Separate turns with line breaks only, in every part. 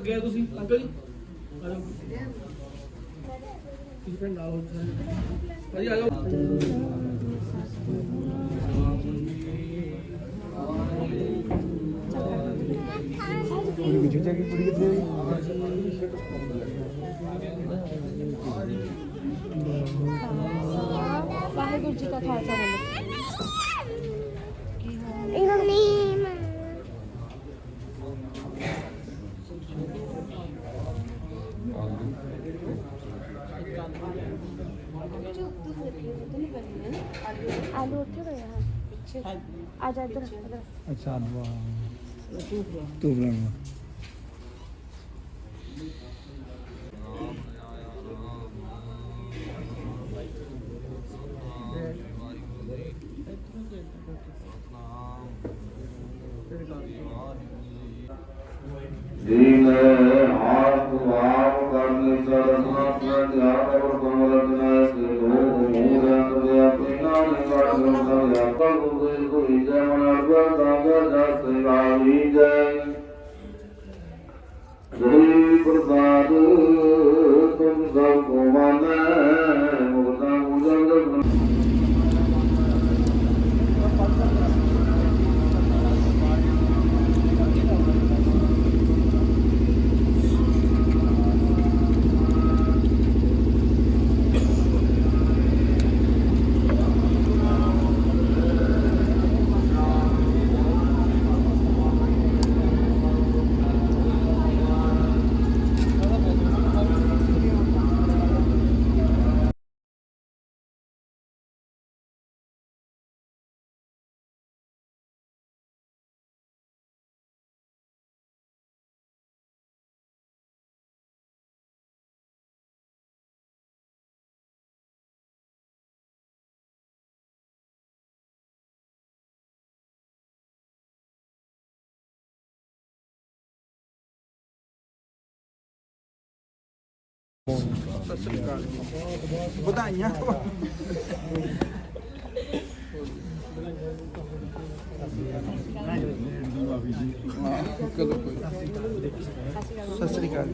ਲੱਗੇ ਆ ਤੁਸੀਂ, ਅੰਕਲ ਜੀ? ਆ ਜਾਓ ਤੁਸੀਂ ਪਿੰਡ ਨਾਲ ਹੋ ਭਾਜੀ ਆ ਜਾਓ
ਵਾਹਿਗੁਰੂ ਜੀ ਕਾ ਖਾਲਸਾ ਬੋਲੋ ਇਹਨਾਂ ਨੂੰ ਆਲੂ ਉੱਥੇ ਪਏ ਆ ਪਿੱਛੇ ਆ ਜਾ ਇੱਧਰ ਇੱਧਰ।
ਅੱਛਾ ਤੂੰ ਬੁਲਾਉਣਾ ਵਧਾਈਆਂ ਸਤਿ ਸ੍ਰੀ ਅਕਾਲ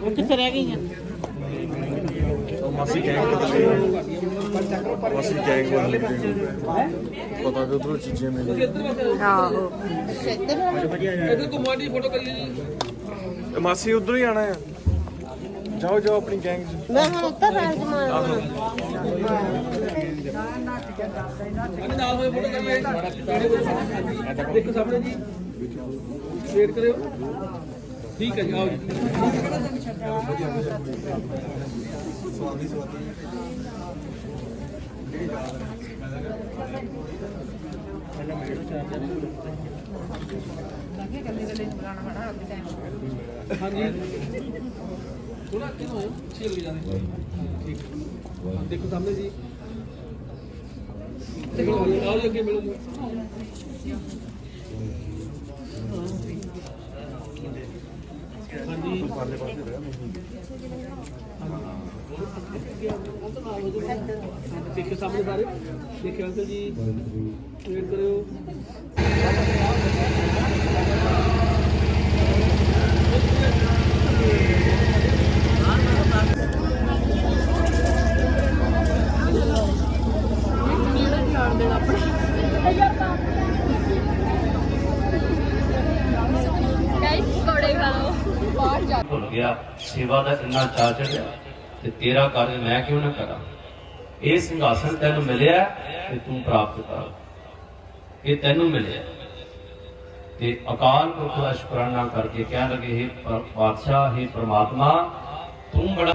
ਉਹ ਕਿੱਥੇ ਰਹਿ ਗਈਆਂ?
ਮਾਸੀ ਗੈਂਗ ਮਾਸੀ ਗੈਂਗ ਵਾਲੇ ਪਤਾ ਕਿ ਉਧਰੋਂ ਚੀਜ਼ਾਂ ਮਿਲ
ਆਹੋ।
ਇੱਧਰ ਘੁੰਮੋ ਦੀ ਫੋਟੋ ਕਰੀ ਜੀ
ਮਾਸੀ ਉਧਰੋਂ ਹੀ ਆਣਾ ਆ। ਜਾਓ ਜਾਓ ਆਪਣੀ ਗੈਂਗ ਚ।
ਮੈਂ ਹੁਣ ਉੱਤਰ ਰਾਜ ਮਾਰ
ਇਹਦੇ ਨਾਲ ਹੋਏ ਫੋਟੋ ਕਰ ਲੈ ਦੇਖੋ ਸਾਹਮਣੇ ਜੀ ਵੇਟ ਕਰਿਓ। ਠੀਕ ਹੈ ਜੀ ਆਓ ਜੀ। ਹਾਂਜੀ। ਥੋੜਾ ਆਇਓ ਛੇਲ ਕੇ ਜਾਣੇ ਠੀਕ। ਦੇਖੋ ਸਾਹਮਣੇ ਜੀ। ਦੇਖੋ ਆਓ ਜੀ ਅੱਗੇ ਮਿਲੋ ਜੀ। ਦੇਖੋ ਸਾਹਮਣੇ ਸਾਰੇ ਦੇਖਿਓ ਅੰਕਲ ਜੀ ਵੇਟ ਕਰਿਓ
ਗਾਇਸ ਪਕੌੜੇ ਖਾ ਲਓ ਬਾਹਰ ਜਾ
ਭੁੱਲ ਗਿਆ ਸੇਵਾ ਦਾ ਇੰਨਾ ਚਾਅ ਚੜਿਆ ਤੇ ਤੇਰਾ ਕਾਰਜ ਮੈਂ ਕਿਉਂ ਨਾ ਕਰਾਂ? ਇਹ ਸਿੰਘਾਸਨ ਤੈਨੂੰ ਮਿਲਿਆ ਤੇ ਤੂੰ ਪ੍ਰਾਪਤ ਕਰ। ਇਹ ਤੈਨੂੰ ਮਿਲਿਆ। ਤੇ ਅਕਾਲ ਪੁਰਖ ਦਾ ਸ਼ੁਕਰਾਨਾ ਕਰਕੇ ਕਹਿਣ ਲੱਗੇ, ਹੈ ਪਾਤਸ਼ਾਹ, ਹੈ ਪ੍ਰਮਾਤਮਾ, ਤੂੰ ਬੜਾ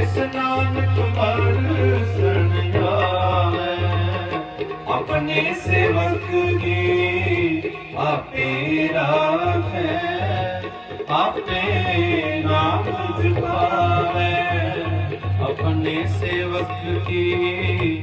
ਇਸ ਨਾਨਕ ਪਰਸਨ ਜਾਵੇ ਆਪਣੇ ਸੇਵਕ ਕੀ ਆਪੇ ਰਾਖੇ ਆਪਣੇ ਨਾਮ ਜਪਾਵੇ। ਆਪਣੇ ਸੇਵਕ ਕੀ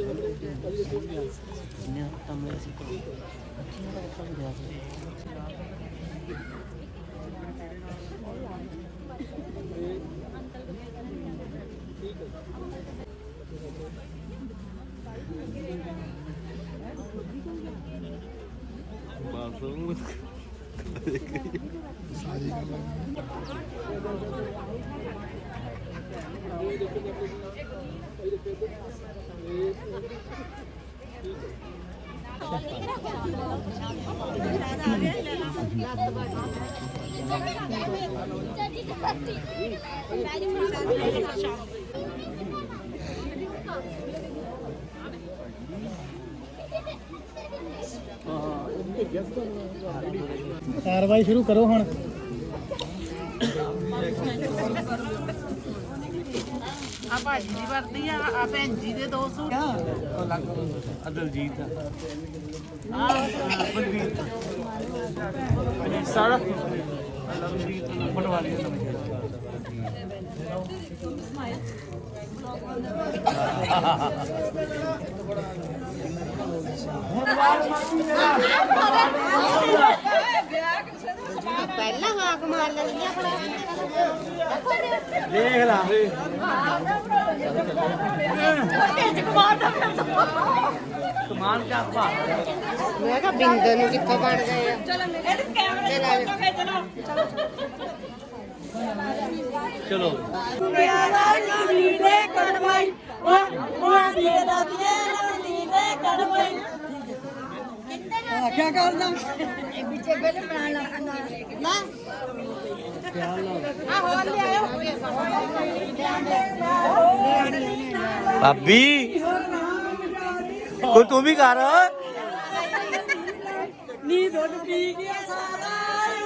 ਹਾਂ
ਕਮਲ ਕਿੱਥੇ ਆ ਕਮਲ
ਹੋ ਜਾ ਦੇਖੋ ਕੋਈ ਨਹੀਂ ਬਾਈ
ਕਾਰਵਾਈ ਸ਼ੁਰੂ ਕਰੋ ਹੁਣ।
ਆ ਭਾਜੀ ਦੀ ਵਰਦੀ ਆ ਆ ਭੈਣ ਜੀ ਦੇ ਦੋ ਸੂਟ।
ਅਦਲਜੀਤ
ਸਾਰਾ।
ਪਟਵਾਰੀ ਦਾ
ਪਹਿਲਾਂ ਹਾਕ ਮਾਰ ਲੈਂਦੀ ਆ
ਦੇਖ ਲਾ। ਕਮਾਲ ਕਾ ਭਾ
ਮੈਂ ਕਿਹਾ ਬਿੰਦਰ ਨੂੰ ਕਿੱਥੋਂ ਬਣ ਗਏ ਆ?
ਚਲੋ।
ਆਖਿਆ ਕਰਦਾ
ਭਾਬੀ, ਕੋਈ ਤੂੰ ਵੀ ਕਰ।
ਨੀ ਦੁੱਧ ਪੀ ਗਿਆ ਸਾਰਾ, ਉੱਪਰ ਨੀ ਖਾ ਗਿਆ ਨੀ ਦੁੱਧ ਪੀ ਗਿਆ ਸਾਰਾ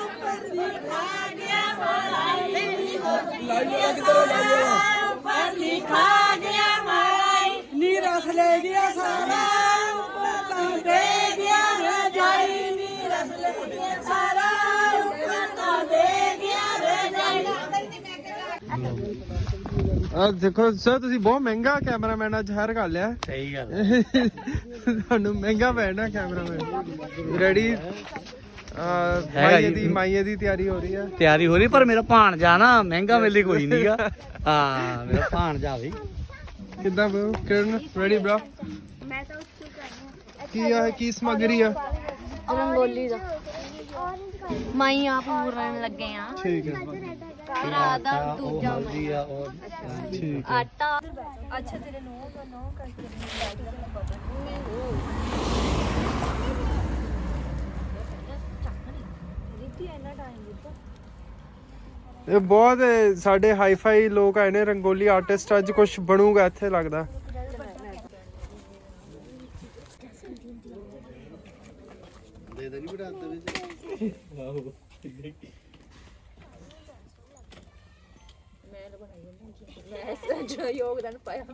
ਉੱਪਰ ਨੀ ਖਾ ਗਿਆ ਮਲਾਈ ਨੀ ਰਸ ਲੈ ਗਿਆ ਸਾਰਾ ਉੱਪਰ ਤਾਂ ਦੇ ਗਿਆ ਰਜਾਈ ਨੀ ਰਸ ਲੈ ਗਿਆ ਸਾਰਾ ਉੱਪਰ ਤਾਂ ਦੇ ਗਿਆ ਰਜਾਈ
ਆ ਦੇਖੋ ਸਰ ਤੁਸੀਂ ਬਹੁਤ ਮਹਿੰਗਾ ਕੈਮਰਾਮੈਨ ਅੱਜ ਹਾਇਰ ਕਰ ਲਿਆ।
ਸਹੀ ਗੱਲ
ਤੁਹਾਨੂੰ ਮਹਿੰਗਾ ਪੈਣਾ ਕੈਮਰਾਮੈਨ ਰੈਡੀ ਆ
ਹੈਗਾ
ਮਾਈਏ
ਜੀ।
ਦੀ ਮਾਈਏ ਦੀ ਤਿਆਰੀ ਹੋ ਰਹੀ ਆ।
ਤਿਆਰੀ ਹੋ ਰਹੀ ਪਰ ਮੇਰਾ ਭਾਣਜਾ ਨਾ ਮਹਿੰਗਾ ਮੇਲੇ ਕੋਈ ਨਹੀਂਗਾ। ਹਾਂ ਮੇਰਾ ਭਾਣਜਾ ਵੀ
ਕਿੱਦਾਂ ਬ్రో ਕਿਰਨ ਰੈਡੀ ਬ్రో
ਮੈਂ ਤਾਂ
ਕੀ ਆ ਕੀ ਸਮਗਰੀ ਆ?
ਰੰਗੋਲੀ ਦਾ। ਮਾਈ ਆਪ ਪੂਰਨ ਲੱਗੇ ਆ।
ਠੀਕ ਹੈ
ਭਰਾ ਦਾ ਦੂਜਾ
ਆ ਉਹ
ਠੀਕ
ਆਟਾ। ਅੱਛਾ ਤੇਰੇ ਨੋ ਦਾ ਨੋ ਕਰਕੇ ਰੀਤੀ ਇੰਨਾ ਟਾਈਮ ਦਿੱਤਾ
ਇਹ ਬਹੁਤ ਇਹ ਸਾਡੇ ਹਾਈਫਾਈ ਲੋਕ ਆਏ ਨੇ ਰੰਗੋਲੀ ਆਰਟਿਸਟ ਅੱਜ ਕੁਝ ਬਣੂਗਾ ਇੱਥੇ ਲੱਗਦਾ
ਜੋ ਯੋਗਦਾਨ ਪਾਇਆ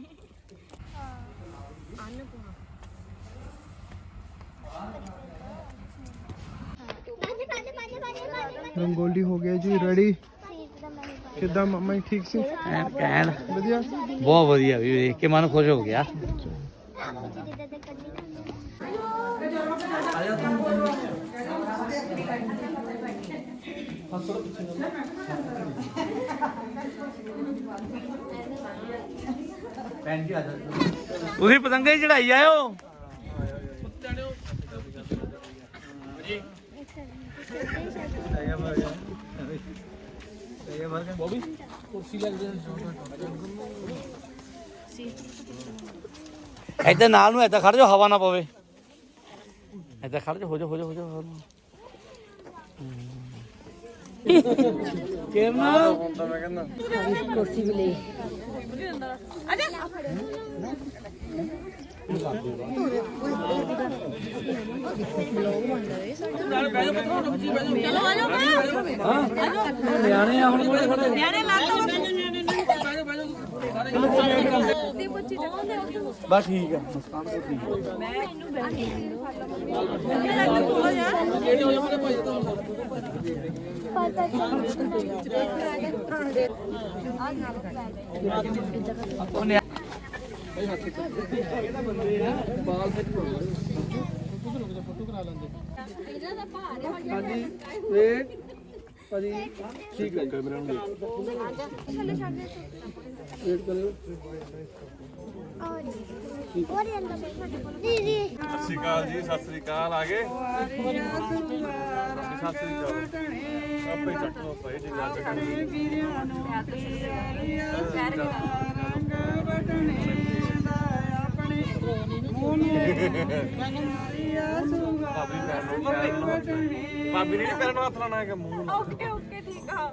ਰੰਗੋਲੀ ਹੋ ਗਿਆ ਜੀ ਰੈਡੀ ਕਿੱਦਾਂ ਮਮਾ ਜੀ ਠੀਕ ਸੀ?
ਐਨ ਕਹਿਣ
ਵਧੀਆ?
ਬਹੁਤ ਵਧੀਆ ਵੀ ਵੇਖ ਕੇ ਮਨ ਖੁਸ਼ ਹੋ ਗਿਆ। ਤੁਸੀਂ ਪਤੰਗੇ ਹੀ ਚੜਾਈ ਜਾਇਓ ਇੱਧਰ ਨਾਲ ਨੂੰ ਇੱਧਰ ਖੜ ਜਾਓ, ਹਵਾ ਨਾ ਪਵੇ। ਇੱਧਰ ਖੜ ਜਾਓ, ਹੋ ਜਾਓ ਹੋ ਜਾਓ ਹੋ ਜਾਓ
ਕਿਰਨਾ
ਹੁਣ ਤਾਂ ਮੈਂ ਕਹਿੰਦਾ
ਨਾਲ ਬਹਿ ਜਾ ਪੁੱਤਰ ਰੁਕ ਜੀ ਬਹਿ ਜਾ ਚਲੋ ਆ ਜਾਓ ਹਾਂ? ਨਿਆਣੇ ਆ ਹੁਣ ਮੋੜੇ ਖੜੇ ਨਿਆਣੇ ਲਾ ਲਓ
ਬਸ ਠੀਕ ਆ
ਜਿਹੜੇ ਹੋ ਜਾਓਗੇ ਭਾਈ ਤੁਹਾਨੂੰ
ਪਤਾ
ਬਾਲ ਫਿੱਟ ਫੋਟੋ ਕਰਾ ਲੈਂਦੇ। ਹਾਂਜੀ ਵੇਟ ਭਾਜੀ ਠੀਕ ਹੈ ਕੈਮਰਾ ਨੂੰ ਵੇਟ ਕਰਿਓ
ਸਤਿ ਸ਼੍ਰੀ ਅਕਾਲ ਜੀ। ਸਤਿ ਸ਼੍ਰੀ ਅਕਾਲ ਆ ਗਏ ਸਤਿ ਸ਼੍ਰੀ ਅਕਾਲ ਆਪੇ ਚੱਕ ਲੋ ਭਾਈ ਜੀ। ਗੱਲ ਕਰਨੀ ਭਾਬੀ ਨੂੰ ਪੈਰ ਨੂੰ ਹੱਥ ਨੇ ਨੀ ਨੂੰ ਲਾਣਾ ਹੈਗਾ ਮੂੰਹ ਨੂੰ।
ਓਕੇ ਓਕੇ ਠੀਕ ਆ।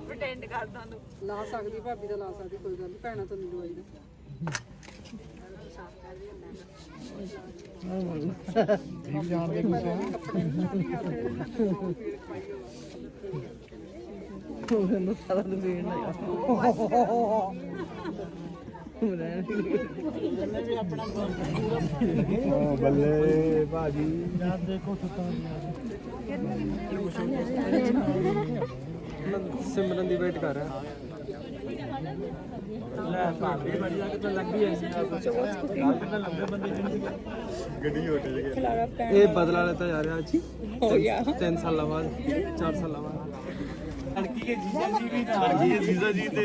ਪ੍ਰਟੈਂਡ ਕਰਦਾ ਤੂੰ।
ਲਾ ਸਕਦੀ ਭਾਬੀ ਤਾਂ ਲਾ ਸਕਦੀ ਕੋਈ ਗੱਲ ਨਹੀਂ ਭੈਣਾਂ ਤੋਂ ਨਹੀਂ ਦਵਾਈ ਦਾ
ਬੱਲੇ ਭਾਜੀ। ਸਿਮਰਨ ਦੀ ਵੇਟ ਕਰ ਰਿਹਾ। ਲੈ ਭਾਬੀ ਬੜੀ ਜਾ ਕੇ ਤਾਂ ਲੱਗੀ ਐ
ਗੱਡੀ ਹੋਟੇ ਜੇ
ਇਹ ਬਦਲਾ ਲੈਤਾ ਜਾ ਰਿਹਾ ਜੀ ਹੋ ਗਿਆ। 3 ਸਾਲਾਂ ਬਾਅਦ 4 ਸਾਲਾਂ ਬਾਅਦ।
ਲੜਕੀ ਕੇ ਜੀਜਾ ਜੀ ਵੀ ਲੜਕੀ ਕੇ ਜੀਜਾ ਜੀ ਤੇ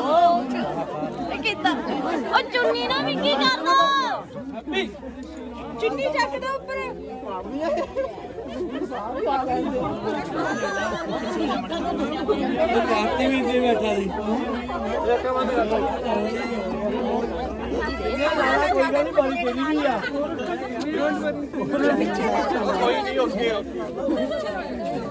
ਕਿੱਦਾਂ ਉਹ ਚੁੰਨੀ ਨਾ ਵਿੱਕੀ ਕਰ ਦੋ ਚੁੰਨੀ ਚੱਕ ਦੋ ਉੱਪਰ।
ਪਾਰਟੀ ਵੀ ਦੇ ਬੈਠਾ ਸੀ।
ਕੋਈ ਨਹੀਂ ਓਕੇ ਓਕੇ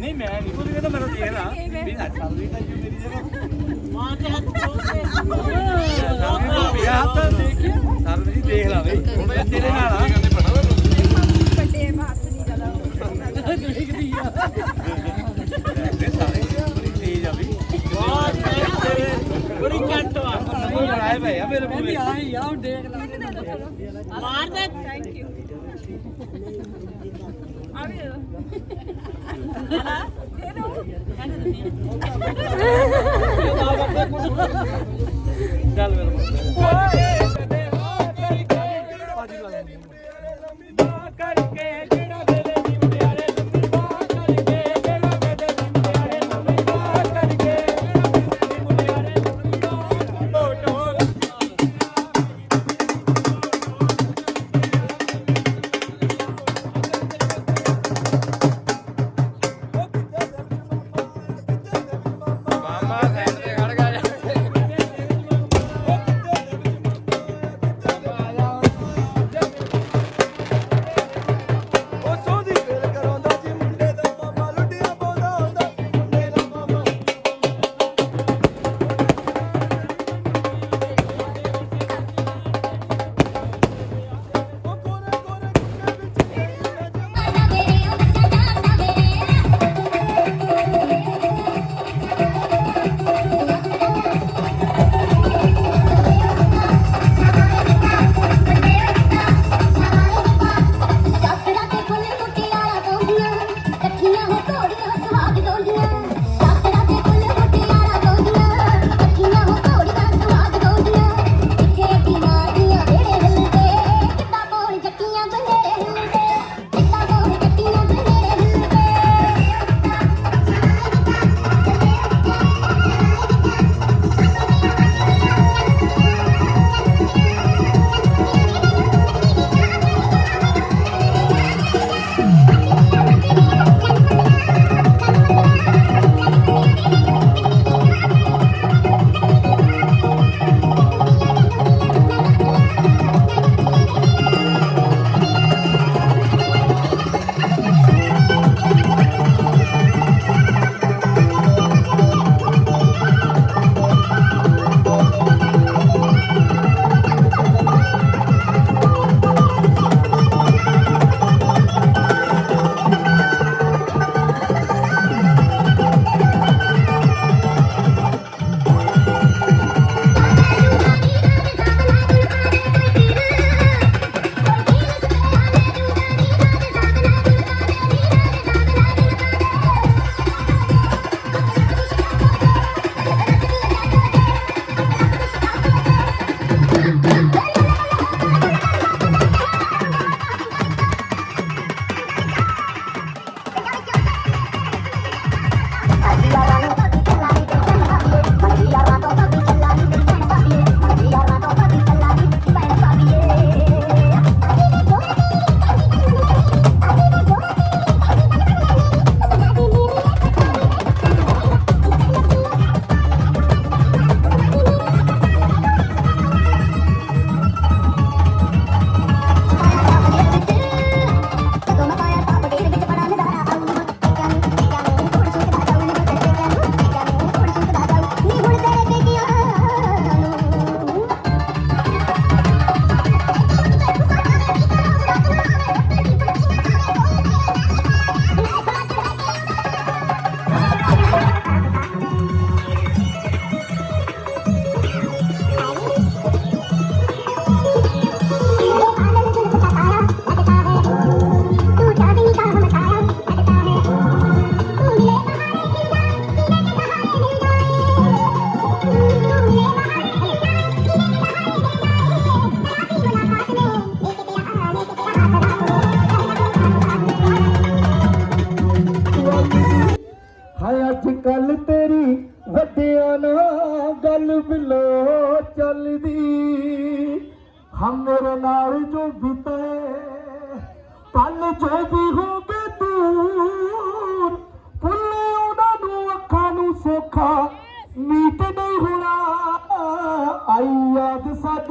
ਨਹੀਂ ਮੈਂ ਨਹੀਂ ਕੋਈ ਕਹਿੰਦਾ ਮੈਨੂੰ ਦੇ ਨਾ ਵੀ ਹੱਥ ਚੱਲ ਰਹੀ ਤਾਂ ਮੇਰੀ ਜਗ੍ਹਾ ਮਾਂ ਦੇ ਹੱਥ ਹੱਥ ਦੇਖ ਸਰ ਜੀ ਦੇਖ ਲਾ ਬਈ। ਤੇਰੇ ਨਾਲ ਆ।
ਵੱਡੇ ਹੱਥ ਨਹੀਂ ਗਲਾ
ਇਹ ਸਾਰੇ ਬੜੀ ਤੇਜ਼ ਆ ਬਈ। ਬੜੀ ਕੱਟ ਆ। ਕੋਈ ਲੜਾਏ ਪਏ ਆ ਮੇਰੇ ਪੂਰੇ
ਆਈ ਆ ਹੁਣ ਦੇਖ ਲੈ।
ਮਾਰ ਆ ਵੀ ਦੋ।
ਚੱਲ ਮੇਰੇ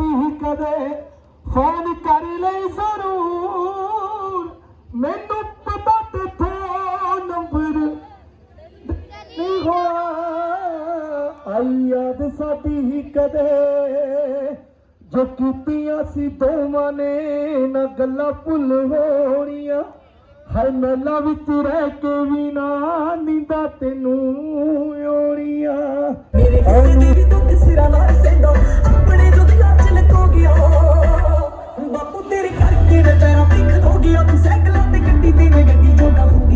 ਯਾਦ ਕਦੇ ਫੋਨ ਕਰ ਲਈ ਜ਼ਰੂਰ। ਮੈਨੂੰ ਪਤਾ ਤੇਥੋਂ ਨੰਬਰ। ਨਹੀਂ ਹੋਇਆ ਆਈ ਯਾਦ ਸਾਡੀ ਹੀ ਕਦੇ ਜੋ ਕੀਤੀਆਂ ਸੀ ਦੋਵਾਂ ਨੇ, ਨਾ ਗੱਲਾਂ ਭੁੱਲ ਹੋਣੀਆਂ। ਹਰ ਮਹਿਲਾ ਵਿੱਚ ਰਹਿ ਕੇ ਵੀ ਨਾ ਨੀਂਦਾਂ ਤੈਨੂੰ ਆਉਣੀਆਂ।
ਮੇਰੇ ਕਿਸੇ ਦੀ ਵੀ ਦੁੱਖ ਸਿਰਾਂ ਨਾਲ ਸਹਿੰਦਾ ਆਪਣੇ ਜੋ ਤੇਰੇ ਕਰਕੇ ਮੈਂ ਪੈਰਾਂ ਤੇ ਖਲੋ ਗਿਆ ਤੂੰ ਸਾਈਕਲਾਂ ਤੇ ਗੱਡੀ ਤੇ ਮੈਂ ਗੱਡੀ ਜੋਗਾ ਹੋ ਤੂੰ